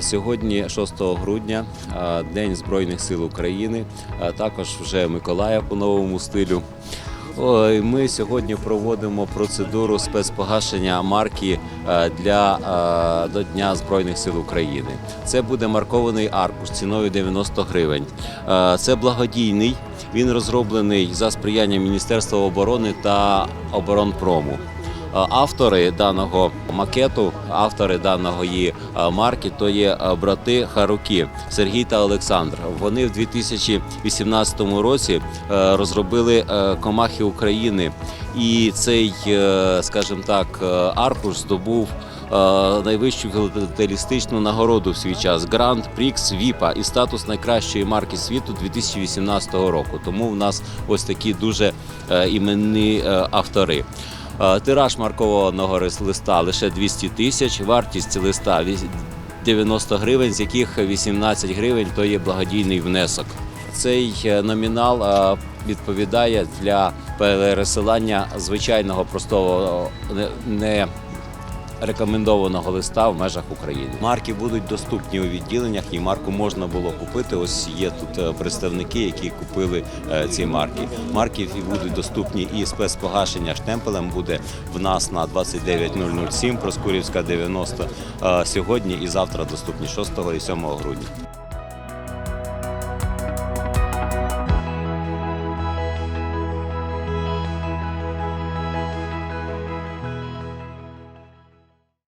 Сьогодні, 6 грудня, День Збройних сил України, також вже Миколая по новому стилю. Ми сьогодні проводимо процедуру спецпогашення марки для до Дня Збройних сил України. Це буде маркований аркуш ціною 90 гривень. Це благодійний. Він розроблений за сприяння Міністерства оборони та оборонпрому. Е, Автори даного макету, автори даної е, марки, то є е, брати Харуки Сергій та Олександр. Вони в 2018 році розробили комахи України, і цей, скажімо так, аркуш здобув. Найвищу філателістичну нагороду в свій час Гранд Прікс Віпа і статус найкращої марки світу 2018 року. Тому в нас ось такі дуже іменні автори. Е, Тираж маркованого листа лише 200 тисяч, вартість листа віс- 90 гривень, з яких 18 гривень то є благодійний внесок. Цей е, номінал е, відповідає для пересилання звичайного простого не рекомендованого листа в межах України. Марки будуть доступні у відділеннях, і марку можна було купити. Ось є тут е, представники, які купили е, ці марки. Марки будуть доступні і спецпогашення штемпелем буде в нас на 29007 Проскурівська 90 е, сьогодні і завтра доступні 6 і 7 грудня.